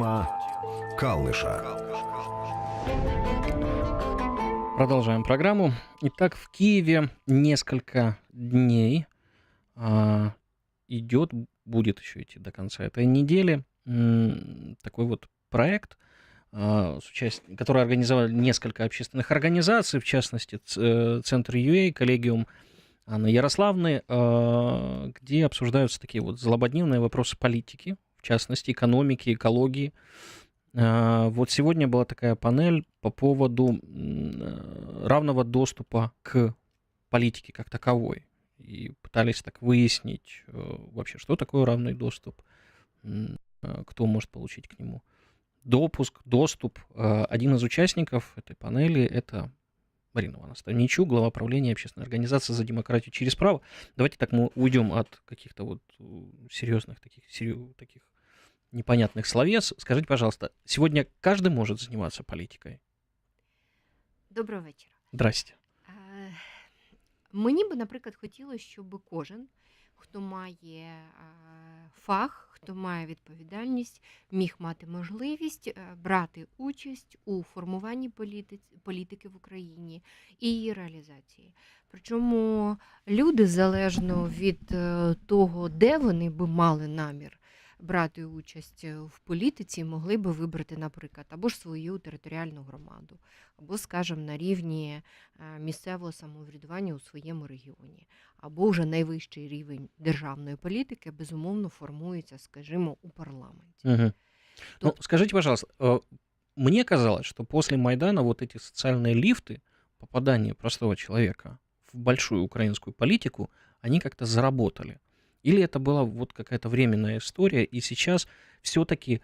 Тема Калныша. Продолжаем программу. Итак, в Киеве несколько дней а, идет, будет еще идти до конца этой недели, такой вот проект, а, который организовали несколько общественных организаций, в частности, э, Центр UA, коллегиум Анны Ярославны, а, где обсуждаются такие вот злободневные вопросы политики, в частности, экономики, экологии. А, Вот сегодня была такая панель по поводу э, равного доступа к политике как таковой. И пытались так выяснить э, вообще, что такое равный доступ, э, кто может получить к нему допуск, доступ. Э, Один из участников этой панели – это Марина Ивановна Ставничук, глава правления общественной организации «За демократию через право». Давайте так мы уйдем от каких-то вот серьезных таких, таких непонятных словес. Скажите, пожалуйста, сегодня каждый может заниматься политикой? Доброго вечора. Здрасте. Мені би, наприклад, хотілося, щоб кожен, хто має фах, хто має відповідальність, міг мати можливість брати участь у формуванні політики в Україні і її реалізації. Причому люди, залежно від е, того, де вони би мали намір брати участь е, в політиці, могли би вибрати, наприклад, або ж свою територіальну громаду, або, скажімо, на рівні е, місцевого самоврядування у своєму регіоні, або вже найвищий рівень державної політики, безумовно, формується, скажімо, у парламенті. Мгм. Ну, Тут- скажите, пожалуйста, э, мне казалось, что после Майдана вот эти социальные лифты, попадание простого человека в большую украинскую политику, они как-то заработали. Или это была вот какая-то временная история, и сейчас все-таки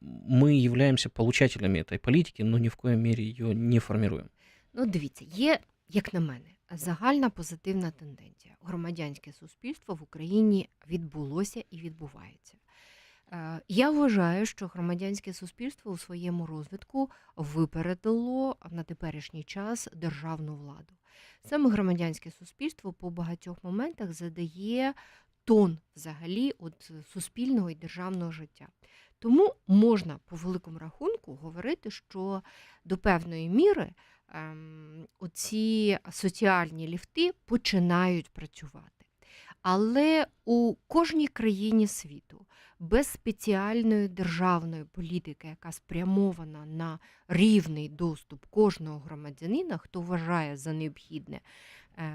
мы являемся получателями этой политики, но ни в коей мере ее не формируем. Ну, дивіться, є, як на мене, загальна позитивна тенденція. Громадянське суспільство в Україні відбулося і відбувається. Е, Я вважаю, що громадянське суспільство у своєму розвитку випередило на теперішній час державну владу. Саме громадянське суспільство по багатьох моментах задає тон взагалі от суспільного і державного життя. Тому можна по великому рахунку говорити, що до певної міри ем, оці соціальні ліфти починають працювати. Але у кожній країні світу без спеціальної державної політики, яка спрямована на рівний доступ кожного громадянина, хто вважає за необхідне е,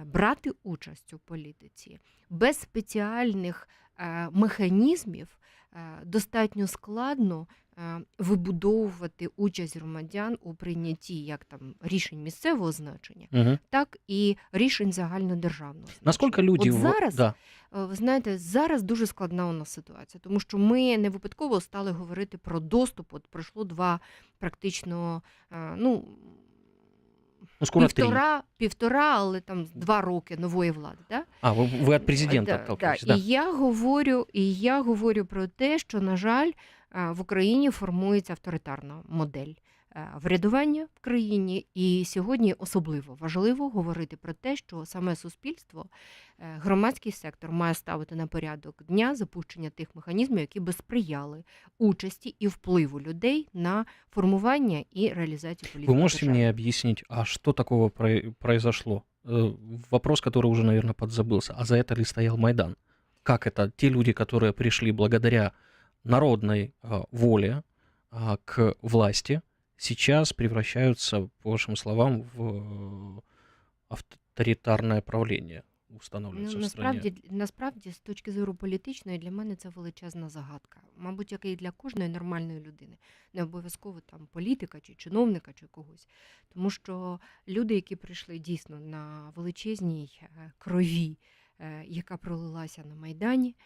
брати участь у політиці, без спеціальних е, механізмів е, достатньо складно е, вибудовувати участь громадян у прийнятті як там рішень місцевого значення, Мгм. так і рішень загальнодержавного значення. Насколько люди... От зараз Да. Е, Ви знаєте, зараз дуже складна у нас ситуація, тому що ми не випадково стали говорити про доступ. От пройшло два практично е, ну, Ну, скоро три. півтора, півтора, але там два роки нової влади. Да? А, ви, ви від президента Да, да. да. І я говорю, і я говорю про те, що, на жаль, е, в Україні формується авторитарна модель врядування в країні. І сьогодні особливо важливо говорити про те, що саме суспільство, е, громадський сектор має ставити на порядок дня запущення тих механізмів, які би сприяли участі і впливу людей на формування і реалізацію політики. Вы можете держави. мне объяснить, а что такого про- произошло? Э, Вопрос, который уже, наверное, подзабылся. А за это ли стоял Майдан? Как это те люди, которые пришли благодаря народной а, воле а, к власти, сейчас превращаются, по вашим словам, в э, авторитарное правление устанавливается Ну, в стране? насправді, насправді, з точки зору політичної, для мене це величезна загадка. Мабуть, як і для кожної нормальної людини, не обов'язково там політика чи чиновника чи когось. Тому що люди, які прийшли дійсно на величезній е, крові, е, яка пролилася на Майдані,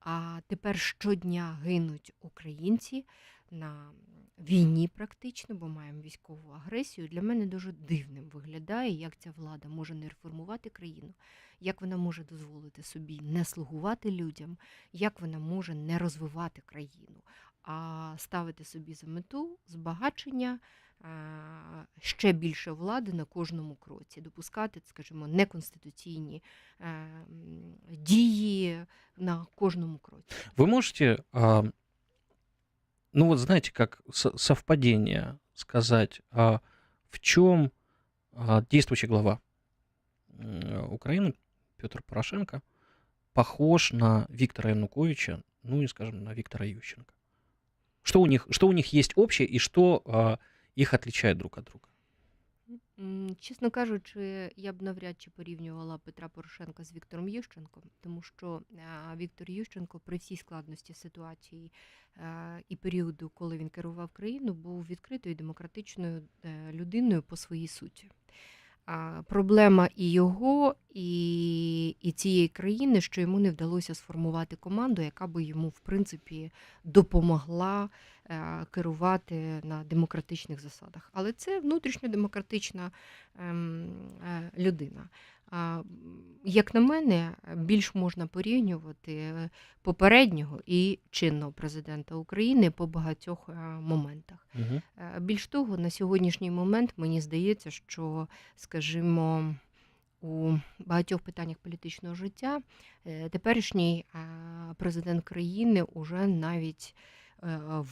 а тепер щодня гинуть українці на війні, практично, бо маємо військову агресію. Для мене дуже дивним виглядає, як ця влада може не реформувати країну, як вона може дозволити собі не слугувати людям, як вона може не розвивати країну, а ставити собі за мету збагачення. Ще більше влади на кожному кроці, допускати, скажімо, неконституційні е, дії на кожному кроці. Вы можете ну вот знаете, как со- совпадение сказать, а в чем а, действующий глава Украины Петр Порошенко похож на Виктора Януковича, ну и, скажем, на Виктора Ющенко? Что у них, что у них есть общее и что а, их отличает друг от друга? Чесно кажучи, я б навряд чи порівнювала Петра Порошенка з Віктором Ющенком, тому що Віктор Ющенко при всій складності ситуації е, і періоду, коли він керував країну, був відкритою демократичною е, людиною по своїй суті. Проблема і його, і, і цієї країни, що йому не вдалося сформувати команду, яка би йому, в принципі, допомогла е, керувати на демократичних засадах. Але це внутрішньодемократична ем, е, людина. А, Як на мене, більш можна порівнювати е, попереднього і чинного президента України по багатьох е, моментах. Е, Більш того, на сьогоднішній момент мені здається, що, скажімо, у багатьох питаннях політичного життя теперішній президент країни уже навіть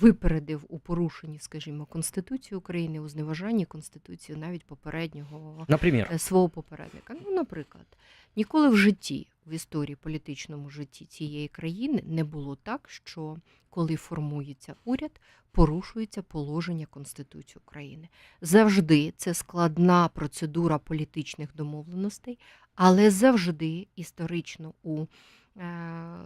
випередив у порушенні, скажімо, Конституції України, у зневажанні Конституції навіть попереднього Например, е, свого попередника. Ну, наприклад, ніколи в житті, в історії політичному житті цієї країни не було так, що коли формується уряд, порушується положення Конституції України. Завжди це складна процедура політичних домовленостей, але завжди історично у е,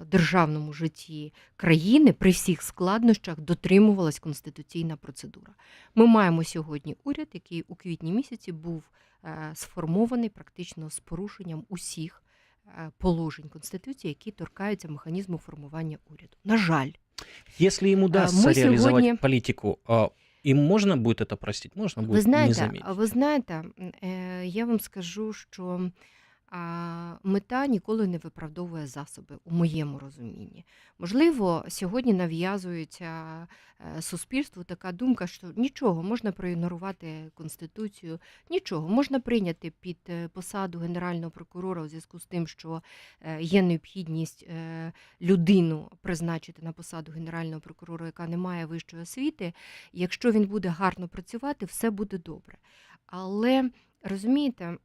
державному житті країни при всіх складнощах дотримувалась конституційна процедура. Ми маємо сьогодні уряд, який у квітні місяці був е, сформований практично з порушенням усіх е, положень Конституції, які торкаються механізму формування уряду. На жаль, если им удастся мы реализовать сегодня- политику, а, им можно будет это простить, можно будет ви не знаєте, заметить. ви знаєте, е, я вам скажу, що а, мета ніколи не виправдовує засоби у моєму розумінні. Можливо, сьогодні нав'язується е, суспільству така думка, що нічого можна проігнорувати конституцію, нічого можна прийняти під е, посаду генерального прокурора у зв'язку з тим, що е, є необхідність людину призначити на посаду генерального прокурора, яка не має вищої освіти. Якщо він буде гарно працювати, все буде добре. Але розумієте,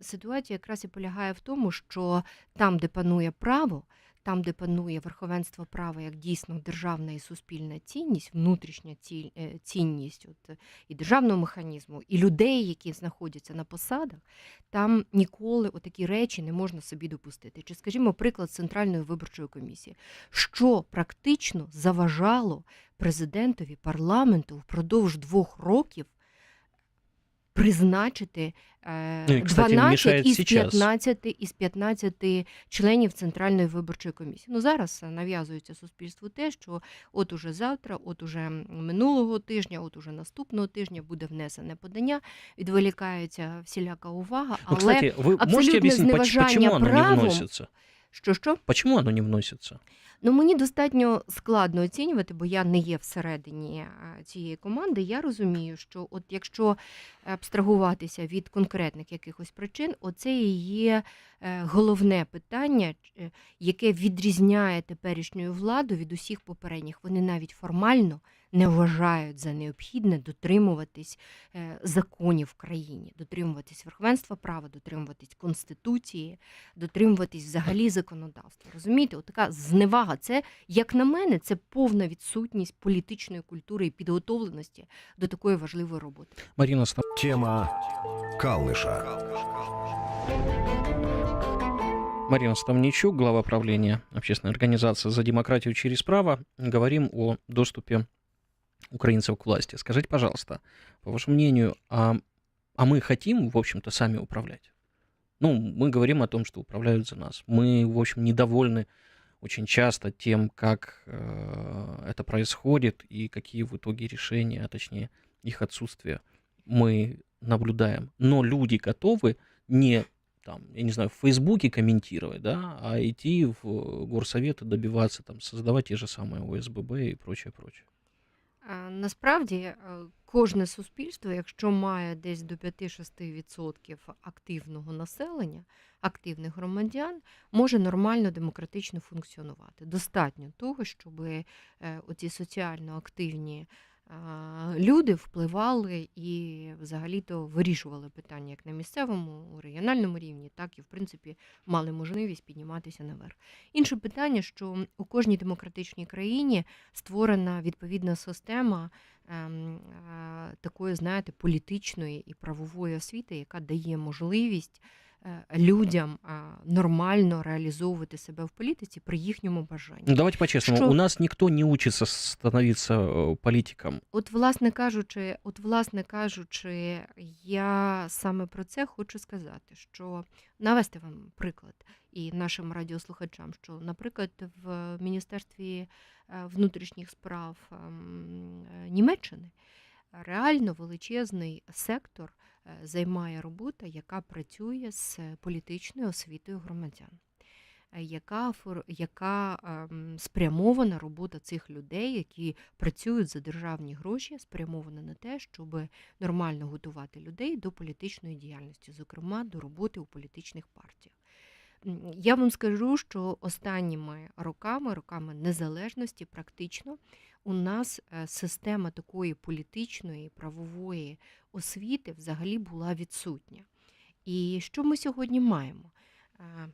ситуація якраз і полягає в тому, що там, де панує право, там, де панує верховенство права як дійсно державна і суспільна цінність, внутрішня е, цінність от, і державного механізму, і людей, які знаходяться на посадах, там ніколи отакі речі не можна собі допустити. Чи, скажімо, приклад Центральної виборчої комісії, що практично заважало президентові парламенту впродовж двох років призначити е, Ну 12 із сейчас. 15, із 15 членів Центральної виборчої комісії. Ну зараз нав'язується суспільству те, що от уже завтра, от уже минулого тижня, от уже наступного тижня буде внесене подання, відволікається всіляка увага, Ну, але кстати, вы можете абсолютне зневажання правом-? Що що? Почему оно не вносится? Ну, мені достатньо складно оцінювати, бо я не є всередині е, цієї команди. Я розумію, що от якщо абстрагуватися від конкретних якихось причин, оце і є е, головне питання, е, яке відрізняє теперішню владу від усіх попередніх. Вони навіть формально не вважають за необхідне дотримуватись е, законів в країні, дотримуватись верховенства права, дотримуватись конституції, дотримуватись взагалі законодавства. Розумієте, така зневага. Це, як на мене, це повна відсутність політичної культури і підготовленості до такої важливої роботи. Марина Ста- Тема Калныша. Марина Ставничук, глава правления общественной организации «За демократию через право». Говорим о доступе украинцев к власти. Скажите, пожалуйста, по вашему мнению, а, а мы хотим, в общем-то, сами управлять? Ну, мы говорим о том, что управляют за нас. Мы, в общем, недовольны очень часто тем, как э, это происходит и какие в итоге решения, а точнее их отсутствие мы наблюдаем. Но люди готовы не там, я не знаю, в Фейсбуке комментировать, да, а идти в горсовет и добиваться, там, создавать те же самые ОСББ и прочее, прочее. Насправді е, кожне суспільство, якщо має десь до 5-6% активного населення, активних громадян, може нормально демократично функціонувати. Достатньо того, щоб е, оці соціально активні люди впливали і взагалі-то вирішували питання як на місцевому, регіональному рівні, так і в принципі мали можливість підніматися наверх. Інше питання, що у кожній демократичній країні створена відповідна система ем, такої, знаєте, політичної і правової освіти, яка дає можливість людям е, нормально реалізовувати себе в політиці при їхньому бажанні. Ну, давайте по-честному, Что- у нас никто не учится становиться э, политиком. От, власне кажучи, от, власне кажучи, я саме про це хочу сказати, що навести вам приклад і нашим радіослухачам, що, наприклад, в Міністерстві е, внутрішніх справ ем, е, Німеччини реально величезний сектор е, займає робота, яка працює з політичною освітою громадян. е, Яка, яка ем, спрямована робота цих людей, які працюють за державні гроші, спрямована на те, щоб нормально готувати людей до політичної діяльності, зокрема до роботи у політичних партіях. Я вам скажу, що останніми роками, роками незалежності, практично у нас е, система такої політичної правової освіти взагалі була відсутня. І що ми сьогодні маємо? Е,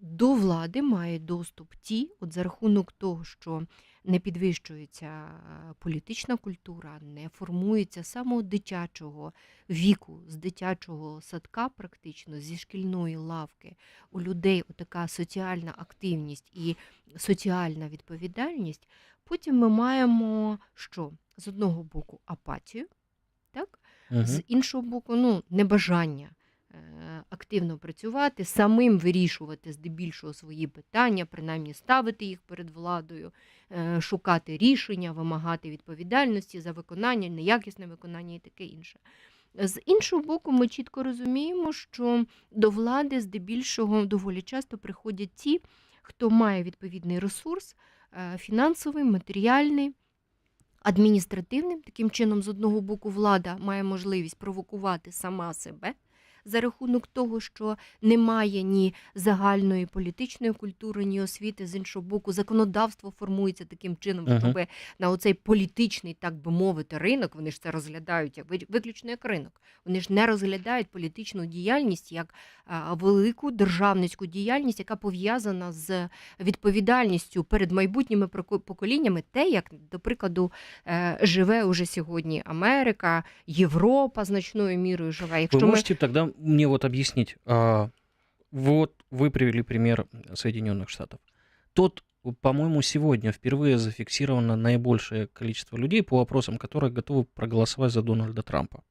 До влади мають доступ ті, от за рахунок того, що не підвищується е, політична культура, не формується самого дитячого віку, з дитячого садка, практично зі шкільної лавки у людей така соціальна активність і соціальна відповідальність. Потім ми маємо що? З одного боку апатію, так? Мгм. з іншого боку, ну, небажання е, активно працювати, самим вирішувати здебільшого свої питання, принаймні ставити їх перед владою, е, шукати рішення, вимагати відповідальності за виконання, неякісне виконання і таке інше. З іншого боку, ми чітко розуміємо, що до влади здебільшого доволі часто приходять ті, хто має відповідний ресурс фінансовий, матеріальний, адміністративний. Таким чином, з одного боку, влада має можливість провокувати сама себе за рахунок того, що немає ні загальної політичної культури, ні освіти. З іншого боку, законодавство формується таким чином, Ага. щоб на оцей політичний, так би мовити, ринок, вони ж це розглядають як ви- виключно як ринок. Вони ж не розглядають політичну діяльність як велику державницьку діяльність, яка пов'язана з відповідальністю перед майбутніми поколіннями, те, як, до прикладу, е, живе уже сьогодні Америка, Європа значною мірою живе. Якщо ми можете тогда мне вот объяснить, а, вот вы привели пример Соединенных Штатов. Тот, по-моему, сегодня впервые зафиксировано наибольшее количество людей по вопросам, которые готовы проголосовать за Дональда Трампа.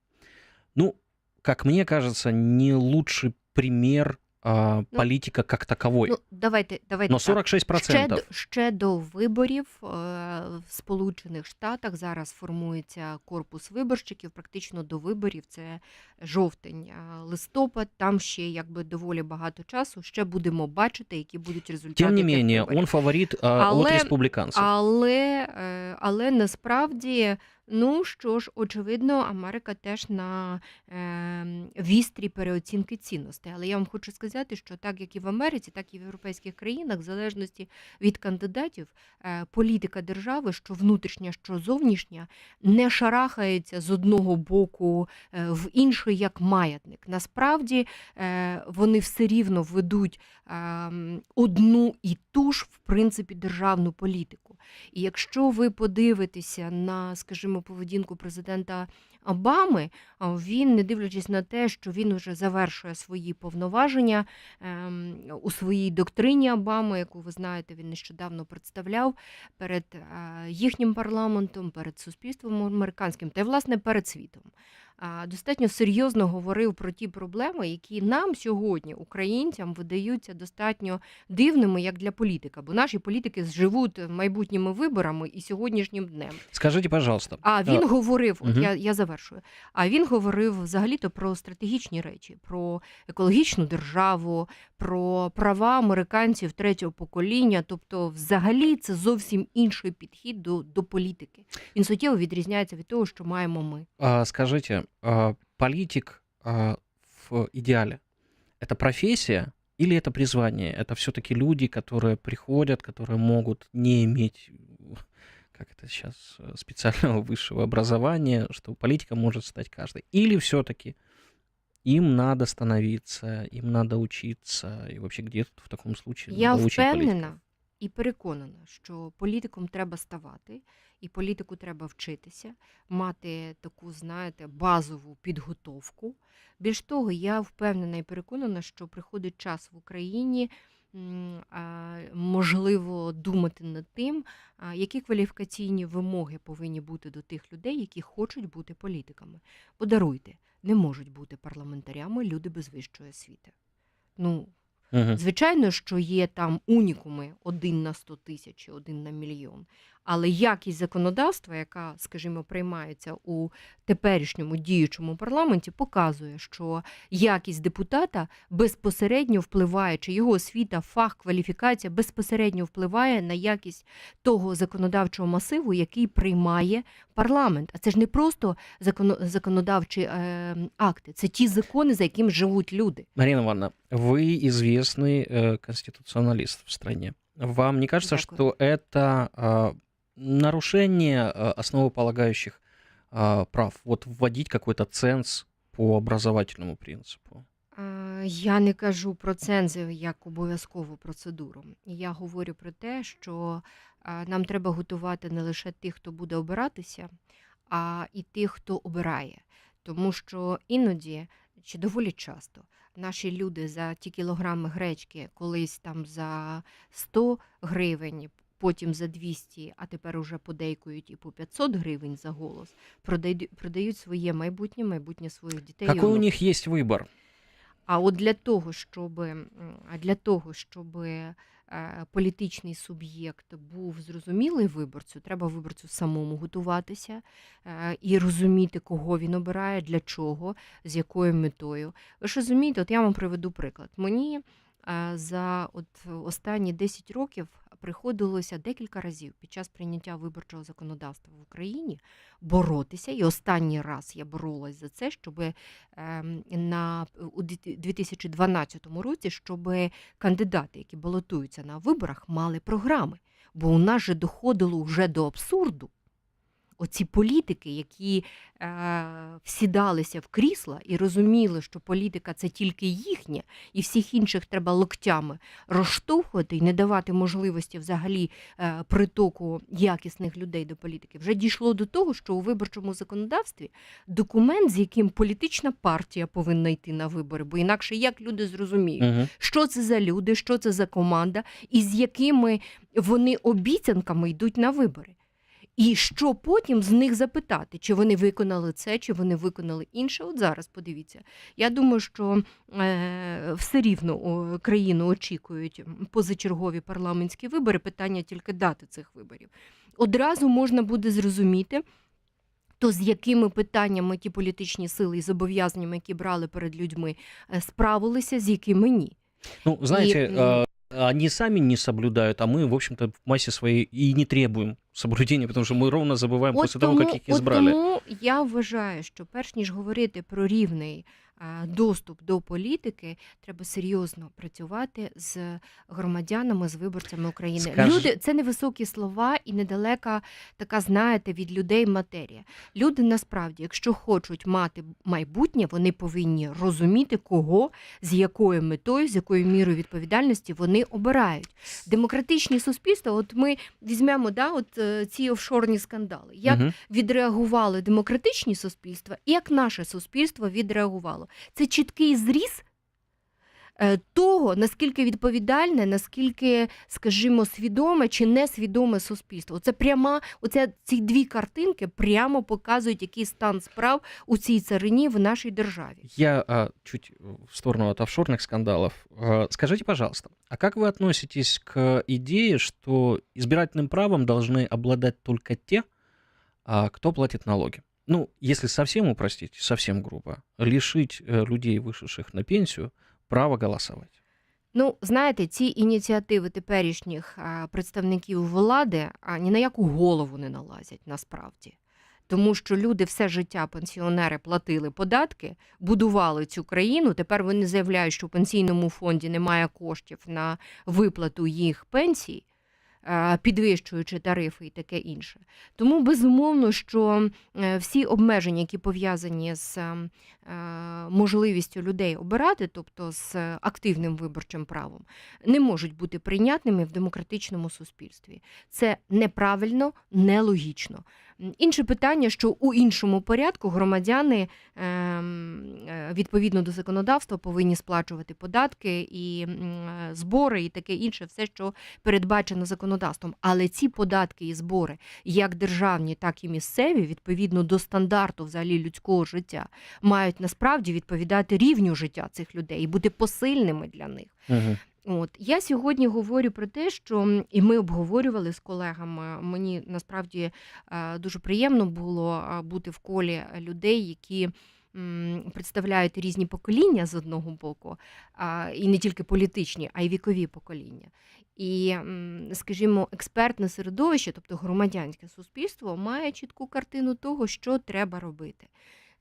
Ну, как мне кажется, не лучший пример а, политика как таковой. ну, давайте, давайте Но 46%. Ще ще до виборів е, в Сполучених Штатах зараз формується корпус виборщиків. Практично до виборів це жовтень, е, листопад. Там ще якби доволі багато часу. Ще будемо бачити, які будуть результати. Тем не виборів. он фаворит а, от Але- Але, е, але насправді, ну що ж, очевидно, Америка теж на е, вістрі переоцінки цінностей. Але я вам хочу сказати, що так як і в Америці, так і в європейських країнах, в залежності від кандидатів, е, політика держави, що внутрішня, що зовнішня, не шарахається з одного боку е, в інший як маятник. Насправді е, вони все рівно ведуть ем, одну і ту ж, в принципі, державну політику. І якщо ви подивитеся на, скажімо, поведінку президента Обами, він, не дивлячись на те, що він вже завершує свої повноваження ем, у своїй доктрині Обами, яку ви знаєте, він нещодавно представляв перед е, їхнім парламентом, перед суспільством американським та власне перед світом. Достатньо серйозно говорив про ті проблеми, які нам сьогодні, українцям, видаються достатньо дивними, як для політика. Бо наші політики живуть майбутніми виборами і сьогоднішнім днем. Скажите, пожалуйста. А він а, говорив, от я, я завершую. А він говорив взагалі-то про стратегічні речі, про екологічну державу, про права американців третього покоління. Тобто, взагалі, це зовсім інший підхід до, до політики. Він суттєво відрізняється від того, що маємо ми. а, скажите, а, политик а, в идеале это профессия или это призвание? Это все-таки люди, которые приходят, которые могут не иметь, как это сейчас, э, специального высшего образования, что политиком может стать каждый. Или все-таки им надо становиться, им надо учиться, и вообще где в таком случае Я впевнена і переконана, що політиком треба ставати, і політику треба вчитися, мати таку, знаєте, базову підготовку. Більш того, я впевнена і переконана, що приходить час в Україні. Можливо, думати над тим, які кваліфікаційні вимоги повинні бути до тих людей, які хочуть бути політиками. Подаруйте, не можуть бути парламентарями люди без вищої освіти. Ну, Мгм. Звичайно, що є там унікуми один на 100 тисяч, один на мільйон. Але якість законодавства, яка, скажімо, приймається у теперішньому діючому парламенті, показує, що якість депутата безпосередньо впливає, чи його освіта, фах, кваліфікація безпосередньо впливає на якість того законодавчого масиву, який приймає парламент. А це ж не просто законо- законодавчі е, акти, це ті закони, за якими живуть люди. Марина Ивановна, вы известный э, конституционалист в стране. Вам не кажется, Дякую. что это а, нарушение а, основополагающих прав? Вот вводить какой-то ценз по образовательному принципу. Я не кажу про цензи як обов'язкову процедуру. Я говорю про те, що нам треба готувати не лише тих, хто буде обиратися, а і тих, хто обирає. Тому що іноді, чи доволі часто, наші люди за ті кілограми гречки колись там за 100 гривень, потім за 200, а тепер уже подейкують і по 500 гривень за голос, продають, продають своє майбутнє, майбутнє своїх дітей. Какой у них есть выбор? А от для того, щоб, для того, щоб е, політичний суб'єкт був зрозумілий виборцю, треба виборцю самому готуватися е, і розуміти, кого він обирає, для чого, з якою метою. Ви ж розумієте, от я вам приведу приклад. Мені за от останні 10 років приходилося декілька разів під час прийняття виборчого законодавства в Україні боротися. І останній раз я боролась за це, щоб ем, на у 2012 році, щоб кандидати, які балотуються на виборах, мали програми. Бо у нас же доходило вже до абсурду. Оці політики, які е, всідалися в крісла і розуміли, що політика це тільки їхня, і всіх інших треба локтями розштовхувати і не давати можливості взагалі е, притоку якісних людей до політики, вже дійшло до того, що у виборчому законодавстві документ, з яким політична партія повинна йти на вибори, бо інакше як люди зрозуміють, Мгм. що це за люди, що це за команда, і з якими вони обіцянками йдуть на вибори. І що потім з них запитати, чи вони виконали це, чи вони виконали інше. От зараз подивіться. Я думаю, що е, все рівно країну очікують позачергові парламентські вибори. Питання тільки дати цих виборів. Одразу можна буде зрозуміти. То з якими питаннями ті політичні сили і зобов'язаннями, які брали перед людьми, е, справилися, з якими ні. Ну, знаете, м, э, они сами не соблюдают, а мы, в общем-то, в массе своей и не требуем соблюдения, потому что мы ровно забываем после того, как их от избрали. тому я вважаю, що перш ніж говорити про рівний а, доступ до політики, треба серйозно працювати з громадянами, з виборцями України. Скаж- Люди це невисокі слова і недалека така, знаєте, від людей матерія. Люди насправді, якщо хочуть мати майбутнє, вони повинні розуміти, кого, з якою метою, з якою мірою відповідальності вони обирають. Демократичні суспільства, от ми візьмемо да, от, е, ці офшорні скандали. Як Мгм. відреагували демократичні суспільства і як наше суспільство відреагувало Це чіткий зріз е, того, наскільки відповідальне, наскільки, скажімо, свідоме чи несвідоме суспільство. Це пряма, оця ці дві картинки прямо показують, який стан справ у цій царині в нашій державі. Я а, чуть в сторону от офшорных скандалов. А, Скажите, пожалуйста, а как вы относитесь к идее, что избирательным правом должны обладать только те, а, кто платит налоги? Ну, если совсем упростить, совсем грубо, лишить э, людей, вышедших на пенсию, права голосовать. Ну, знаєте, ці ініціативи теперішніх представників влади ні на яку голову не налазять насправді. Тому що люди все життя, пенсіонери, платили податки, будували цю країну. Тепер вони заявляють, що в пенсійному фонді немає коштів на виплату їх пенсій, підвищуючи тарифи і таке інше. Тому безумовно, що е, всі обмеження, які пов'язані з е, можливістю людей обирати, тобто з активним виборчим правом, не можуть бути прийнятними в демократичному суспільстві. Це неправильно, нелогічно. Інше питання, що у іншому порядку громадяни ем, е, відповідно до законодавства повинні сплачувати податки і е, збори, і таке інше, все, що передбачено законодавством. Але ці податки і збори, як державні, так і місцеві, відповідно до стандарту взагалі людського життя, мають насправді відповідати рівню життя цих людей і бути посильними для них. Мгм. От я сьогодні говорю про те, що і ми обговорювали з колегами. Мені насправді е, дуже приємно було е, бути в колі людей, які представляють різні покоління з одного боку, і не тільки політичні, а й вікові покоління. І, скажімо, експертне середовище, тобто громадянське суспільство, має чітку картину того, що треба робити.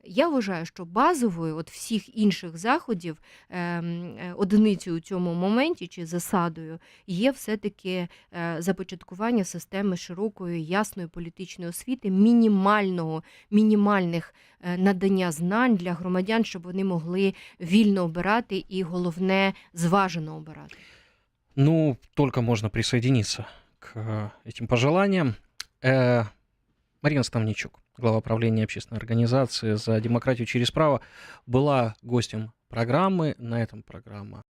Я вважаю, що базовою от всіх інших заходів ем, е, одиницею у цьому моменті чи засадою є все-таки е, започаткування системи широкої ясної політичної освіти, мінімального, мінімальних е, надання знань для громадян, щоб вони могли вільно обирати і головне зважено обирати. Ну, только можно присоединиться к этим пожеланиям. Э, Марина Ставничук, глава правления общественной организации «За демократию через право», была гостем программы. На этом программа